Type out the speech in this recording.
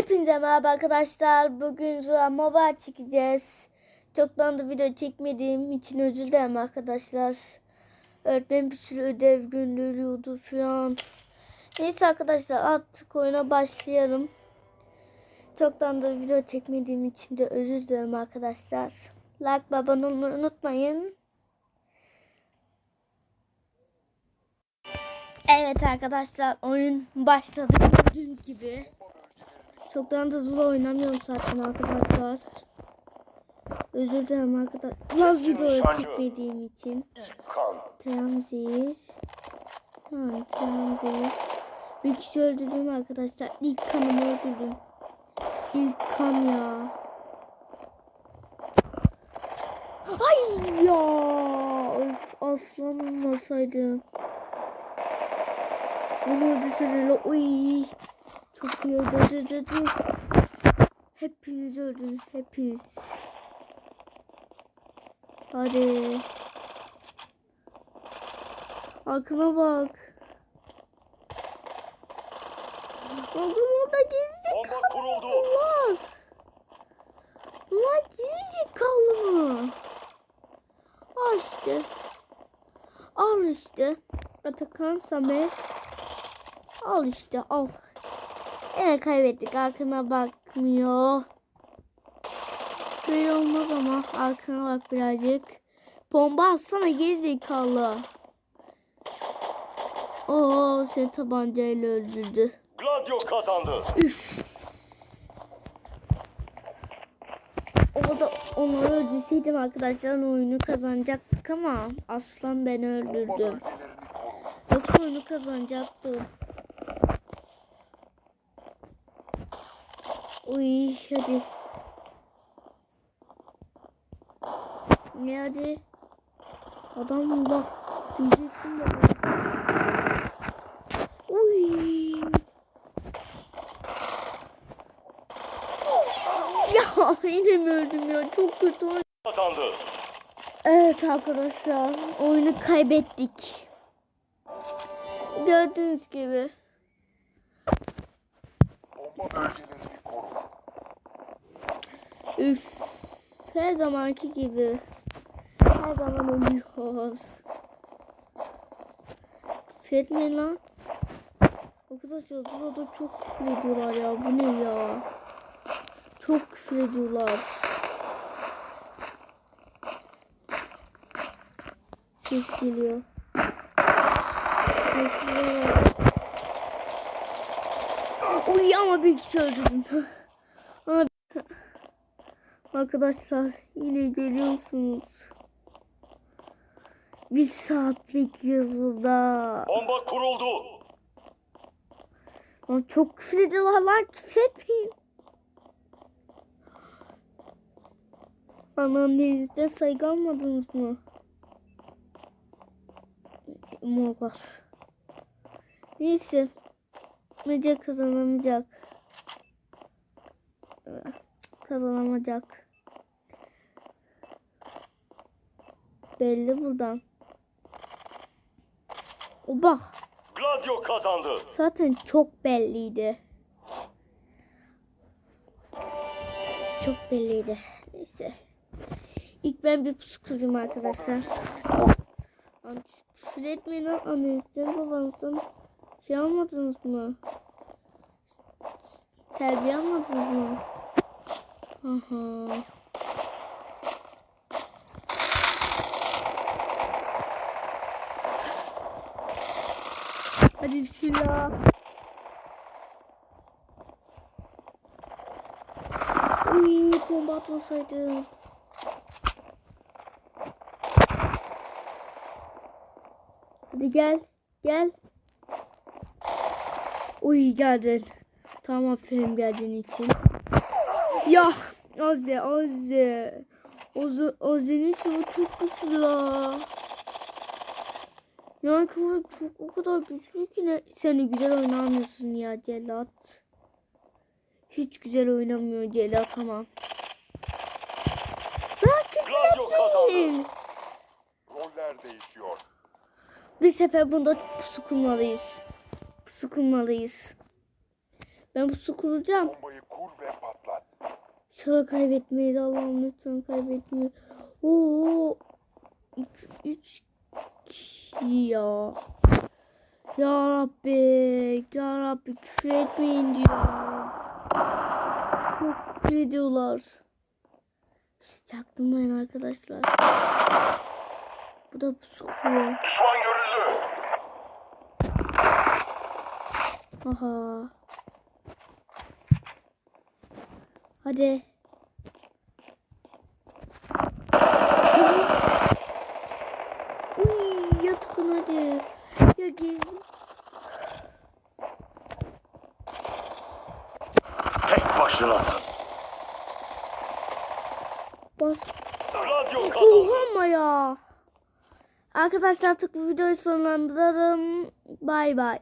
Hepinize merhaba arkadaşlar. Bugün Zula Mobile çekeceğiz. Çoktan da video çekmediğim için özür dilerim arkadaşlar. Öğretmen bir sürü ödev gönderiyordu falan. Neyse arkadaşlar artık oyuna başlayalım. Çoktan da video çekmediğim için de özür dilerim arkadaşlar. Like ve abone olmayı unutmayın. Evet arkadaşlar oyun başladı gördüğünüz gibi. Çoktan da Zula oynamıyorum zaten arkadaşlar. Özür dilerim arkadaşlar. Videoyu nişancı. çekmediğim için. Kan. Temziz. Ha, temziz. Bir kişi öldürdüm arkadaşlar. İlk kanımı öldürdüm. İlk kan ya. Ay ya. Of, aslan olmasaydı. Bunu öldürsene. Uy. Çok iyi öldürdü. Hepiniz öldünüz. Hepiniz. Hadi. Arkana bak. Bakın orada gezecek Bomba kuruldu. var. Bunlar gerizekalı mı? Al işte. Al işte. Atakan Samet. Al işte al. Yine kaybettik. Arkana bakmıyor. Böyle olmaz ama. Arkana bak birazcık. Bomba atsana gerizekalı. Oo seni tabancayla öldürdü. Gladio kazandı. Orada onları öldürseydim arkadaşlar oyunu kazanacaktık ama aslan beni öldürdü. Yoksa oyunu kazanacaktım. Uy hadi. Ne hadi. Adam bak diyecektim ya. Uy. Ya yine mi öldüm ya? Çok kötü. Kazandı. Evet arkadaşlar oyunu kaybettik. Gördüğünüz gibi. Bomba bölgelerini koruma. Üf. Her zamanki gibi. Her zaman ölüyoruz. Fetne lan. Arkadaşlar burada çok küfür ediyorlar ya. Bu ne ya? Çok küfür ediyorlar. Ses geliyor. Uy ama bir kişi öldürdüm. Arkadaşlar yine görüyorsunuz. Bir saat bekliyoruz burada. Bomba kuruldu. Lan çok küfür ediyorlar lan küfür etmeyin. Anneannenizden saygı almadınız mı? Moğollar. Neyse. Nece kazanamayacak. Kazanamayacak. Belli buradan. O bak. Gladio kazandı. Zaten çok belliydi. Çok belliydi. Neyse. İlk ben bir pusu kırdım arkadaşlar. Küfür etmeyin annenizden babanızdan. Şey almadınız mı? Terbiye almadınız mı? Aha. Hadi bismillah. Uy, bomba atmasaydım. Hadi gel. Gel. Uy geldin. Tamam aferin geldiğin için. Ya Oze Oze. Oze Oze'nin sıvı çok güçlü la. Yani çok o kadar güçlü ki ne? Seni güzel oynamıyorsun ya Celat. Hiç güzel oynamıyor Celat ama. Bırak Gladio kazandı. Roller değişiyor. Bir sefer bunda pusu kurmalıyız. Pusu kurmalıyız. Ben bu su kuracağım. Bombayı kur ve patlat. Şöyle kaybetmeyiz Allah'ım lütfen kaybetmeyiz. Oo. Üç, üç kişi ya. Ya Rabbi. Ya Rabbi küfür etmeyin diyor. Çok küfür ediyorlar. Çaktırmayın arkadaşlar. Bu da pusu kuruyor. Aha. Hadi. Uy, ya tıkın hadi. Ya gez. Tek başınasın. Bas. Radyo. Oha ya. Arkadaşlar artık bu videoyu sonlandıralım. Bay bay.